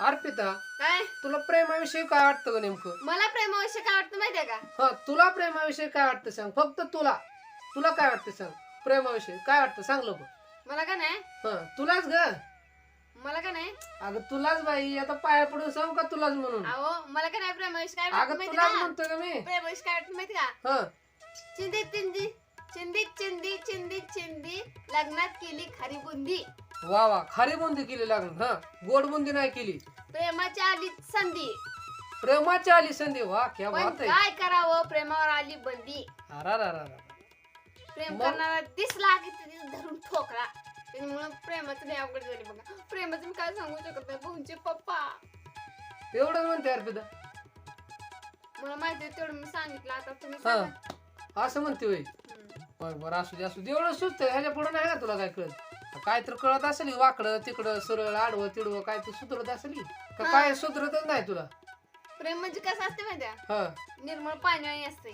अर्पिता काय? तुला प्रेमाविषयी काय वाटतं ग नेमकं? मला प्रेमाविषयी काय वाटतं माहितीये का? हा तुला प्रेमाविषयी काय वाटतं सांग? फक्त तुला. तुला काय वाटतं सांग? प्रेमाविषयी. काय वाटतं? सांग लोक मला का नाही? हा तुलाच ग. मला का नाही? अगं तुलाच बाई. आता पाया पडून सांगू का तुलाच म्हणून? अहो मला का नाही प्रेमाविषयी काय वाटतं अगं माहिती तुलाच का? म्हणतोय का मी? प्रेमाविषयी काय वाटतं माहिती का? हा. चिंदी चिंदी. चिंदी चिंदी चिंदी चिंदी. लग्नात केली खारी बुंदी. वा वा. खारी बुंदी केली लागून हा गोड बुंदी नाही केली. प्रेमाची आली संधी. प्रेमाची आली संधी. वा क्या पण बात आहे. काय करावं? प्रेमावर आली बंदी. अरा रा रा रा. प्रेम मग? करणारा दिसला की तिथे धरून ठोकला. त्यामुळे प्रेमाचं नाही अवघड झाली बघा. प्रेमाचं मी काय सांगू शकत नाही. भाऊंचे पप्पा. एवढंच म्हणते अर्पिता मला माहिती आहे तेवढं मी सांगितलं. आता तुम्ही हा. सांगा. असं म्हणते वय हम्म. बरं बरं. असू दे असू दे. एवढं सुचत ह्याच्या पुढे नाही का तुला काय कळत. काय तर कळत असेल की वाकडं तिकडं सरळ आडवं तिडवं काय तर सुधरत असेल की? का हा. काय सुधरतच नाही तुला प्रेम म्हणजे कसं असते माहिती हा निर्मळ पाणी असते